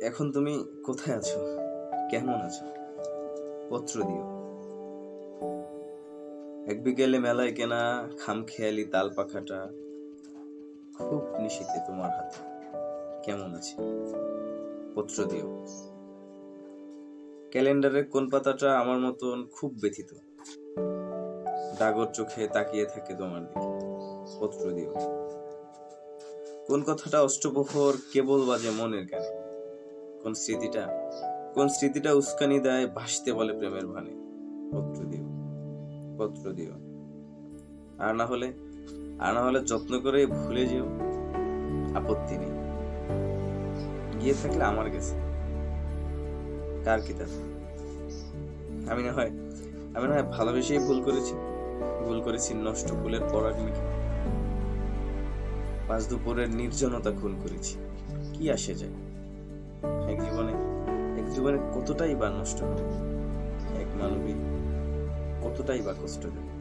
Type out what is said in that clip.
এখন তুমি কোথায় আছো? কেমন আছো? পত্র দিও। এক বিকেলে মেলায় কেনা খামখেয়ালি তাল পাখাটা খুব নিশীতে তোমার হাতে। কেমন আছে? পত্র দিও। ক্যালেন্ডারের কোন পাতাটা আমার মতন খুব ব্যথিত। ডাগর চোখে তাকিয়ে থাকে তোমার দিকে। পত্র দিও। কোন কথাটা অষ্টপ্রহর কেবল বাজে মনের গানে কোন স্মৃতিটা কোন স্মৃতিটা উস্কানি দেয়, ভাসতে বলে প্রেমের ভানে। পত্র দিও পত্র দিও। আর না হলে, আর না হলে যত্ন করে ভুলে যেও। আপত্তি নেই। গিয়ে থাকলে আমার গেছে কার কি তাতে? আমি না হয়, আমি না হয় ভালোবেসেই ভুল করেছি। ভুল করেছি, নষ্ট ফুলের পরাগ পাঁচ দুপুরের নির্জনতা খুন করেছি। কি আসে যায়? জীবনে কতটাই বা নষ্ট হবে এক মানবিক কতটাই বা কষ্ট দেবে